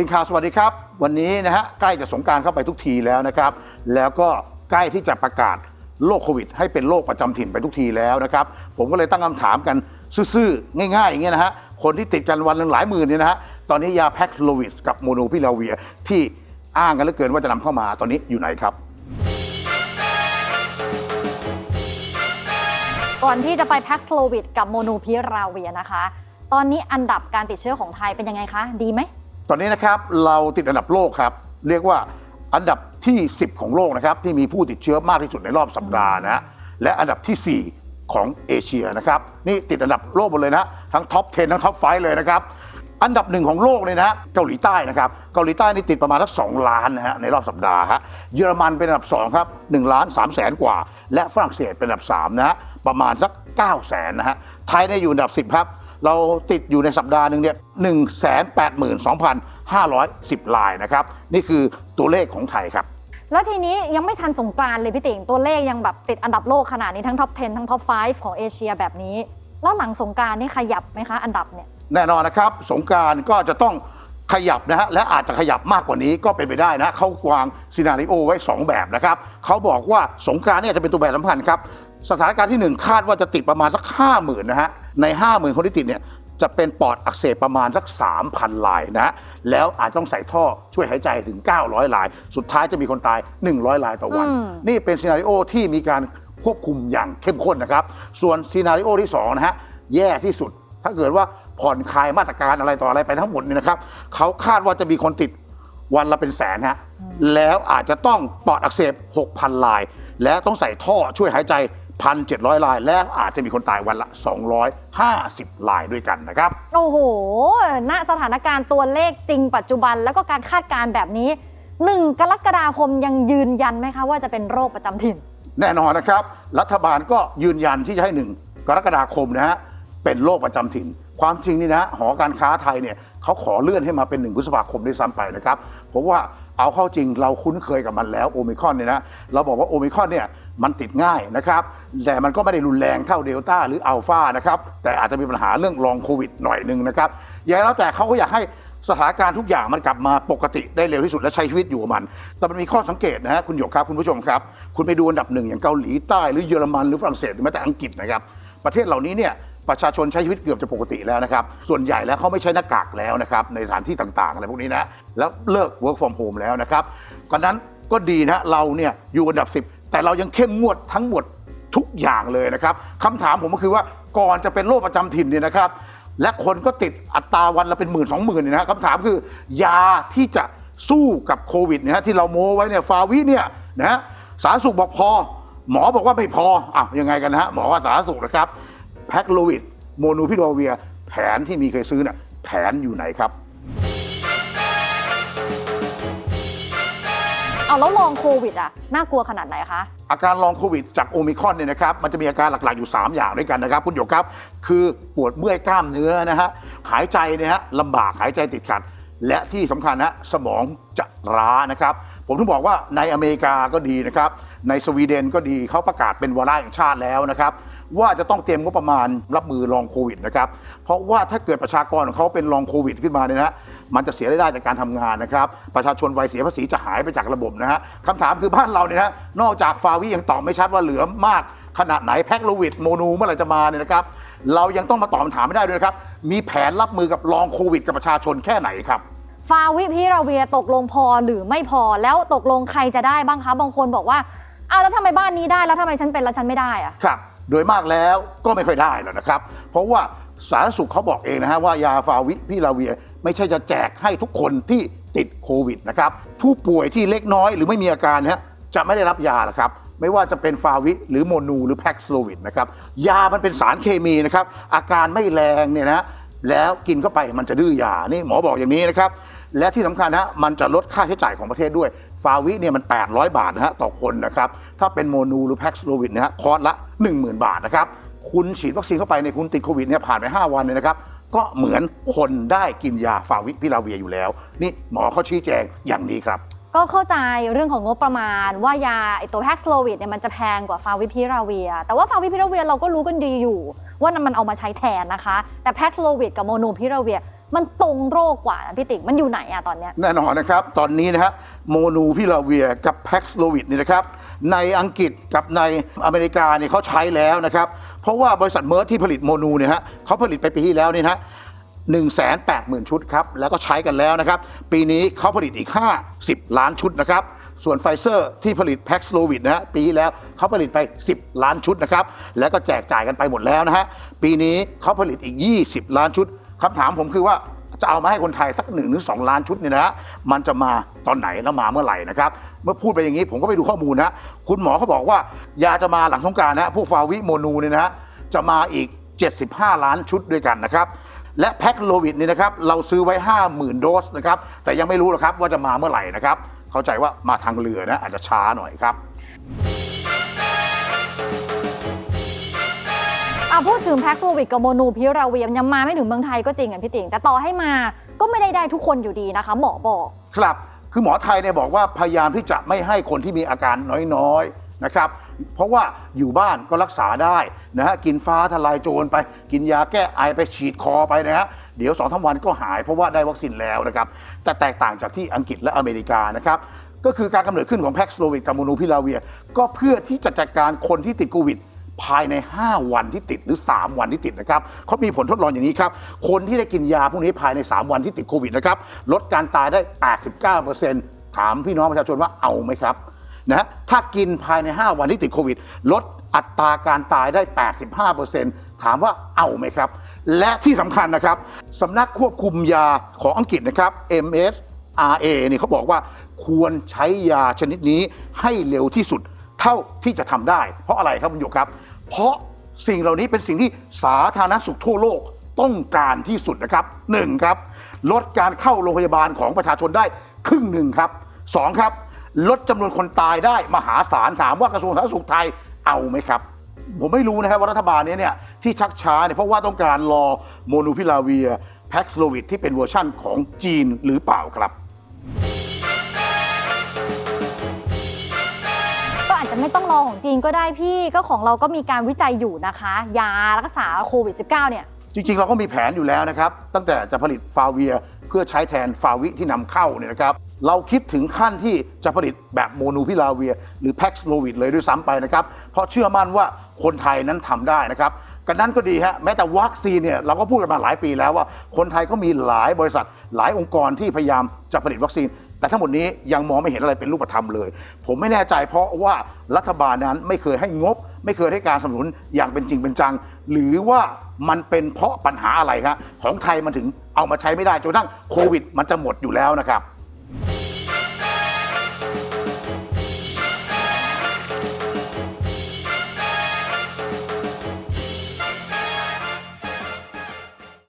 ติงข่าวสวัสดีครับ วันนี้นะฮะใกล้จะสงการเข้าไปทุกทีแล้วนะครับ แล้วก็ใกล้ที่จะประกาศโรคโควิด ให้เป็นโรคประจำถิ่นไปทุกทีแล้วนะครับ ผมก็เลยตั้งคำถามกันซื่อๆง่ายๆอย่างเงี้ยนะฮะคนที่ติดกันวันหนึ่งหลายหมื่นเนี่ยนะฮะตอนนี้ยาแพ็กโลวิดกับโมโนพิลาเวียที่อ้างกันเหลือเกินว่าจะนำเข้ามาตอนนี้อยู่ไหนครับ ก่อนที่จะไปแพ็กโลวิดกับโมโนพิราเวียนะคะ ตอนนี้อันดับการติดเชื้อของไทยเป็นยังไงคะ ดีไหม ตอนนี้นะครับเราติดอันดับโลกครับ เรียกว่าอันดับที่ 10 ของโลกนะครับที่มีผู้ติดเชื้อมากที่สุดในรอบสัปดาห์นะฮะและอันดับทีสี่ 4 ของเอเชียนะครับนี่ติดอันดับโลกหมดเลยนะทั้งท็อป 10 ทั้งท็อป5เลยนะครับอันดับหนึ่งของโลกเลยนะเกาหลีใต้นะครับเกาหลีใต้นี่ติดประมาณสักสองล้านนะฮะในรอบสัปดาห์ฮะเยอรมันเป็นอันดับ2ครับ1ล้าน3แสนกว่า และฝรั่งเศสเป็นอันดับ3นะฮะประมาณสัก9แสนนะฮะไทยเนี่ยอยู่อันดับ 10 ครับ เราติดอยู่ในสัปดาห์หนึ่งเนี่ยหนึ่งแสนแปดหมื่นสองพันห้าร้อยสิบลายนะครับ นี่คือตัวเลขของไทยครับ แล้วทีนี้ยังไม่ทันสงกรานต์เลยพี่ติ่งตัวเลขยังแบบติดอันดับโลกขนาดนี้ทั้งท็อป 10 ทั้งท็อป 5 ของเอเชียแบบนี้ แล้วหลังสงกรานต์นี่ขยับไหมคะอันดับเนี่ยแน่นอนนะครับ สงกรารก็จะต้องขยับนะฮะและอาจจะขยับมากกว่านี้ก็เป็นไปได้นะเขาวางซีนารีโอไว้ 2 แบบนะครับเขาบอกว่าสงกรารเนี่ยจะเป็นตัวแบบสำคัญครับ สถานการณ์ที่ 1 คาดว่าจะติดประมาณสัก 5 0,000นะฮะ ใน 50,000 คนที่ติดเนี่ยจะเป็นปอดอักเสบประมาณสัก 3,000 ลายนะฮะแล้วอาจต้องใส่ท่อช่วยหายใจถึง 900 ลาย สุดท้ายจะมีคนตาย 100 ลายต่อวันอืมนี่เป็นซีนารีโอที่มีการควบคุมอย่างเข้มข้นนะครับ ส่วนซีนารีโอที่2นะฮะแย่ที่สุด ถ้าเกิดว่าผ่อนคลายมาตรการอะไรต่ออะไรไปทั้งหมดเนี่ยนะครับเขาคาดว่าจะมีคนติดวันละเป็นแสนฮะแล้วอาจจะต้องปอดอักเสบ 6,000 ลาย และต้องใส่ท่อช่วยหายใจ 1,700ลาย และอาจจะมีคนตายวันละ 250ลายด้วยกันนะครับ โอ้โห ณ สถานการณ์ตัวเลขจริงปัจจุบัน แล้วก็การคาดการณ์แบบนี้ 1 กรกฎาคมยังยืนยันไหมคะ ว่าจะเป็นโรคประจำถิ่น แน่นอนนะครับ รัฐบาลก็ยืนยันที่จะให้หนึ่งกรกฎาคมนะฮะ เป็นโรคประจำถิ่น ความจริงนี่นะหอการค้าไทยเนี่ยเขาขอเลื่อนให้มาเป็นหนึ่งพฤษภาคมด้วยซ้ำไปนะครับ เพราะว่าเอาเข้าจริงเราคุ้นเคยกับมันแล้วโอมิครอนเนี่ยนะ เราบอกว่าโอมิครอนเนี่ย มันติดง่ายนะครับแต่มันก็ไม่ได้รุนแรงเท่าเดลต้าหรืออัลฟานะครับแต่อาจจะมีปัญหาเรื่องลองโควิดหน่อยหนึ่งนะครับอย่างไรแล้วแต่เขาก็อยากให้สถานการณ์ทุกอย่างมันกลับมาปกติได้เร็วที่สุดและใช้ชีวิตอยู่กับมัน แต่มันมีข้อสังเกตนะฮะคุณหยกครับคุณผู้ชมครับ คุณไปดูอันดับหนึ่งอย่างเกาหลีใต้หรือเยอรมันหรือฝรั่งเศสหรือแม้แต่อังกฤษนะครับประเทศเหล่านี้เนี่ยประชาชนใช้ชีวิตเกือบจะปกติแล้วนะครับ ส่วนใหญ่แล้วเขาไม่ใช้หน้ากากแล้วนะครับ ในสถานที่ต่างๆ อะไรพวกนี้นะ แล้วเลิก work from home แล้วนะครับก่อนนั้นก็ดีนะเราเนี่ยอยู่อันดับ 10 แต่เรายังเข้มงวดทั้งหมดทุกอย่างเลยนะครับคำถามผมก็คือว่าก่อนจะเป็นโรคประจำถิ่นเนี่ยนะครับ และคนก็ติดอัตราวันละเป็นหมื่นสองหมื่นเนี่ยนะคำถามคือ ยาที่จะสู้กับโควิดเนี่ยนะที่เราโม้ไว้เนี่ยฟาวิเนี่ยนะฮะสาธารณสุขบอกพอ หมอบอกว่าไม่พออะยังไงกันนะฮะหมอว่าสาธารณสุขนะครับแพ็กโลวิดโมนูพิโรเวีย แผนที่มีเคยซื้อเนี่ยแผนอยู่ไหนครับ เอาแล้วลองโควิดอะน่ากลัวขนาดไหนคะ อาการลองโควิดจากโอมิครอนเนี่ยนะครับ มันจะมีอาการหลักๆอยู่ 3 อย่างด้วยกันนะครับคุณหยกครับ คือปวดเมื่อยกล้ามเนื้อนะฮะ หายใจเนี่ยฮะลำบากหายใจติดขัด และที่สำคัญนะสมองจะล้านะครับ ผมถึงบอกว่าในอเมริกาก็ดีนะครับ ในสวีเดนก็ดีเขาประกาศเป็นวาระแห่งชาติแล้วนะครับ ว่าจะต้องเตรียมงบประมาณรับมือลองโควิดนะครับ เพราะว่าถ้าเกิดประชากรของเขาเป็นลองโควิดขึ้นมาเนี่ยนะมันจะเสียรายได้จากการทำงานนะครับ ประชาชนวัยเสียภาษีจะหายไปจากระบบนะฮะคำถามคือบ้านเราเนี่ยนะนอกจากฟาวิยังตอบไม่ชัดว่าเหลือมากขนาดไหนแพ็กโลวิดโมนูเมื่อไหร่จะมาเนี่ยนะครับ เรายังต้องมาตอบคำถามไม่ได้ด้วยนะครับ มีแผนรับมือกับลองโควิดกับประชาชนแค่ไหนครับ ฟาวิพิราเวียตกลงพอหรือไม่พอแล้วตกลงใครจะได้บ้างคะ บางคนบอกว่าอ้าวแล้วทำไมบ้านนี้ได้แล้วทำไมฉันเป็นแล้วฉันไม่ได้อะครับ โดยมากแล้วก็ไม่ค่อยได้หรอกนะครับ เพราะว่าสาธารณสุขเขาบอกเองนะฮะว่ายาฟาวิพิลาเวียไม่ใช่จะแจกให้ทุกคนที่ติดโควิดนะครับผู้ป่วยที่เล็กน้อยหรือไม่มีอาการนะฮะจะไม่ได้รับยาหรอกครับ ไม่ว่าจะเป็นฟาวิหรือโมนูหรือแพ็กสโลวิดนะครับยามันเป็นสารเคมีนะครับอาการไม่แรงเนี่ยนะแล้วกินเข้าไปมันจะดื้อยานี่หมอบอกอย่างนี้นะครับและที่สำคัญนะมันจะลดค่าใช้จ่ายของประเทศด้วย ฟาวิเนี่ยมัน 800 บาทนะฮะต่อคนนะครับถ้าเป็นโมนูหรือแพ็กสโลวิดนะฮะคอร์สละ 10,000 บาทนะครับคุณฉีดวัคซีนเข้าไปในคุณติดโควิดเนี่ยผ่านไป 5 วันเนี่ยนะครับก็เหมือนคนได้กินยาฟาวิพิลาเวียอยู่แล้ว นี่หมอเขาชี้แจงอย่างนี้ครับ ก็เข้าใจเรื่องของงบประมาณ ว่ายาไอตัวแพ็กสโลวิดเนี่ยมันจะแพงกว่าฟาวิพิราเวีย แต่ว่าฟาวิพิราเวียเราก็รู้กันดีอยู่ ว่ามันเอามาใช้แทนนะคะ แต่แพ็กสโลวิดกับโมนูพิราเวีย มันตรงโรคกว่านะพี่ติ๋งมันอยู่ไหนอะตอนเนี้ย แน่นอนนะครับ ตอนนี้นะฮะโมนูพิลาเวียกับแพ็กซโลวิดเนี่ยนะครับ ในอังกฤษกับในอเมริกาเนี่ยเขาใช้แล้วนะครับ เพราะว่าบริษัทเมอร์ที่ผลิตโมนูเนี่ยฮะเขาผลิตไปปีที่แล้วเนี่ยนะฮะ 1 8 0 0 0 0 ชุดครับ แล้วก็ใช้กันแล้วนะครับ ปีนี้เขาผลิตอีก 50 ล้านชุดนะครับ ส่วนไฟเซอร์ที่ผลิตแพ็กโลวิดนะฮะปีแล้วเขาผลิตไป 10 ล้านชุดนะครับ แล้วก็แจกจ่ายกันไปหมดแล้วนะฮะ ปีนี้เขาผลิตอีก 20 ล้านชุดคำถามผมคือว่าจะเอามาให้คนไทยสักหนึ่งหรือสองล้านชุดเนี่ยนะฮะมันจะมาตอนไหนแล้วมาเมื่อไหร่นะครับ เมื่อพูดไปอย่างนี้ผมก็ไปดูข้อมูลนะคุณหมอเขาบอกว่ายาจะมาหลังสงกรารนะพวกฟาวิโมนูเนี่ยนะฮะจะมาอีก 75 ล้านชุดด้วยกันนะครับ และแพ็คโลวิดเนี่ยนะครับเราซื้อไว้ 50,000 โดสนะครับแต่ยังไม่รู้หรอกครับว่าจะมาเมื่อไหร่นะครับเข้าใจว่ามาทางเรือนะอาจจะช้าหน่อยครับอะพูดถึงแพ็กโควิดกับโมนูพิราเวียมยังมาไม่ถึงเมืองไทยก็จริงอะพี่ติ๋งแต่ต่อให้มาก็ไม่ได้ได้ทุกคนอยู่ดีนะคะหมอบอก ครับ คือหมอไทยเนี่ยบอกว่าพยายามที่จะไม่ให้คนที่มีอาการน้อยๆนะครับ เพราะว่าอยู่บ้านก็รักษาได้นะฮะกินฟ้าทลายโจรไป กินยาแก้ไอไปฉีดคอไปนะฮะเดี๋ยวสองทั้งวันก็หายเพราะว่าได้วัคซีนแล้วนะครับแต่แตกต่างจากที่อังกฤษและอเมริกานะครับก็คือการกำเนิดขึ้นของแพ็กสโลวิดกับโมนูพิลาเวีย ก็เพื่อที่จะจัดการคนที่ติดโควิดภายใน 5 วันที่ติดหรือ 3 วันที่ติดนะครับเขามีผลทดลองอย่างนี้ครับ คนที่ได้กินยาพวกนี้ภายใน 3 วันที่ติดโควิดนะครับ ลดการตายได้ 89%ถามพี่น้องประชาชนว่าเอาไหมครับ นะฮะถ้ากินภายใน 5 วันที่ติดโควิด ลดอัตราการตายได้ 85%ถามว่าเอาไหมครับ และที่สำคัญนะครับสำนักควบคุมยาของอังกฤษนะครับ MS RA เนี่ยเขาบอกว่าควรใช้ยาชนิดนี้ให้เร็วที่สุดเท่าที่จะทำได้ เพราะอะไรครับคุณหยครับ เพราะสิ่งเหล่านี้เป็นสิ่งที่สาธารณสุขทั่วโลกต้องการที่สุดนะครับหนึ่งครับ ลดการเข้าโรงพยาบาลของประชาชนได้ครึ่งหนึ่งครับสองครับ ลดจำนวนคนตายได้มหาศาลถามว่ากระทรวงสาธารณสุขไทยเอาไหมครับ ผมไม่รู้นะครับว่ารัฐบาลนี้เนี่ยที่ชักช้าเนี่ยเพราะว่าต้องการรอโมนูพิลาเวียแพ็กสโลวิดที่เป็นเวอร์ชั่นของจีนหรือเปล่าครับก็อาจจะไม่ต้องรอของจีนก็ได้พี่ก็ของเราก็มีการวิจัยอยู่นะคะ ยารักษาโควิด -19 เนี่ย จริง ๆ เราก็มีแผนอยู่แล้วนะครับ ตั้งแต่จะผลิตฟาเวียเพื่อใช้แทนฟาวิที่นำเข้าเนี่ยนะครับ เราคิดถึงขั้นที่จะผลิตแบบโมนูพิลาเวีย หรือแพ็กสโลวิดเลยด้วยซ้ำไปนะครับ เพราะเชื่อมั่นว่าคนไทยนั้นทำได้นะครับกันนั้นก็ดีฮะแม้แต่วัคซีนเนี่ยเราก็พูดกันมาหลายปีแล้วว่า คนไทยก็มีหลายบริษัท หลายองค์กรที่พยายามจะผลิตวัคซีน แต่ทั้งหมดนี้ยังมองไม่เห็นอะไรเป็นรูปธรรมเลย ผมไม่แน่ใจเพราะว่ารัฐบาลนั้นไม่เคยให้งบ ไม่เคยให้การสนับสนุนอย่างเป็นจริงเป็นจัง หรือว่ามันเป็นเพราะปัญหาอะไรครับของไทยมันถึงเอามาใช้ไม่ได้จนกระทั่งโควิด มันจะหมดอยู่แล้วนะครับ